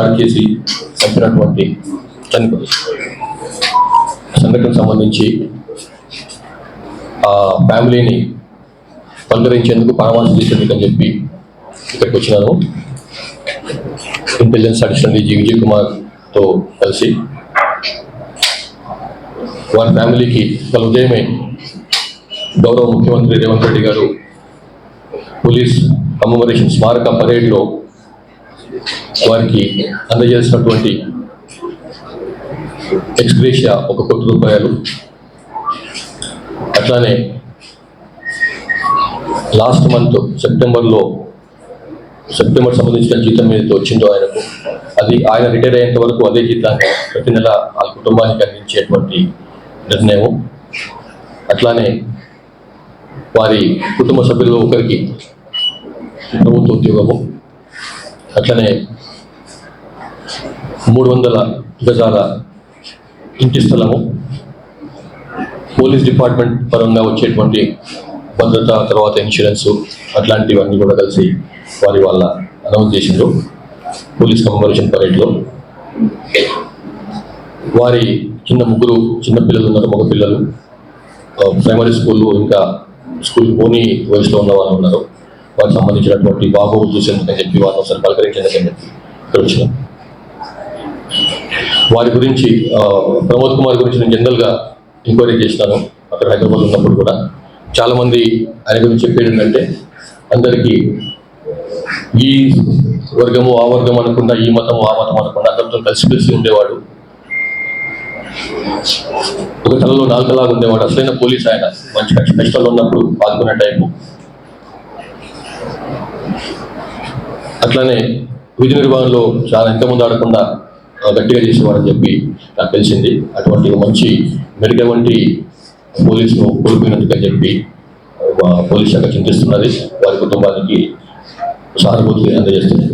పనిచేసి చేసి చంపినటువంటి చనిపోయి సంఘటనకు సంబంధించి ఆ ఫ్యామిలీని పలకరించేందుకు పరామర్శ చేసేందుకు అని చెప్పి ఇక్కడికి వచ్చినాను. ఇంటెలిజెన్స్ అడిషనల్ డీజీ విజయ్ కుమార్తో కలిసి వారి ఫ్యామిలీకి వాళ్ళ ఉదయమే గౌరవ ముఖ్యమంత్రి రేవంత్ రెడ్డి గారు పోలీస్ కమమరేషన్ స్మారక పరేడ్లో వారికి అందజేసినటువంటి ఎక్స్గ్రేషియా ఒక కోటి రూపాయలు. అట్లానే లాస్ట్ మంత్ సెప్టెంబర్లో సెప్టెంబర్ సంబంధించిన జీతం ఏదైతే వచ్చిందో ఆయనకు అది ఆయన రిటైర్ అయ్యేంత వరకు అదే జీతాన్ని ప్రతి నెల వాళ్ళ కుటుంబానికి అందించేటువంటి నిర్ణయం అట్లానే వారి కుటుంబ సభ్యుల్లో ఒకరికి ప్రభుత్వ ఉద్యోగము. అట్లనే మూడు వందల గజాల ఇంటి స్థలము పోలీస్ డిపార్ట్మెంట్ పరంగా వచ్చేటువంటి భద్రత తర్వాత ఇన్సూరెన్స్ అట్లాంటివన్నీ కూడా కలిసి వారి వాళ్ళ అనౌన్స్ చేసిండ్రు. పోలీస్ కమరేషన్ పరేడ్లో. వారి చిన్న ముగ్గురు చిన్న పిల్లలు ఉన్నారు మగ పిల్లలు. ప్రైమరీ స్కూల్ ఇంకా స్కూల్ పోనీ వయసులో ఉన్న వాళ్ళు ఉన్నారు. వారికి సంబంధించినటువంటి బాబు చూసేందుకని చెప్పి వారిని ఒకసారి పలకరించేందుకని ఇక్కడ వారి గురించి ప్రమోద్ కుమార్ గురించి నేను జనరల్గా ఎంక్వైరీ చేసినాను అక్కడ హైదరాబాద్ ఉన్నప్పుడు కూడా. చాలా మంది ఆయన గురించి చెప్పేది ఏంటంటే అందరికీ ఈ వర్గము ఆ వర్గం అనకుండా ఈ మతము ఆ మతం అనకుండా అందరితో కలిసిపెలిసి ఉండేవాడు. ఒక తలలో నాలుకలాగా ఉండేవాడు. అసలైన పోలీస్ ఆయన. మంచి కష్ట కష్టాలు ఉన్నప్పుడు పాల్గొనే టైపు అట్లానే విధి నిర్వహణలో చాలా ఎంతమంది ఆడకుండా గట్టిగా చేసేవారని చెప్పి నాకు తెలిసింది. అటువంటి మంచి మెరుగ వంటి పోలీసును కోల్పోయినందుకని చెప్పి పోలీస్ శాఖ చింతిస్తున్నది. వారి కుటుంబానికి సానుభూతి అందజేస్తుంది.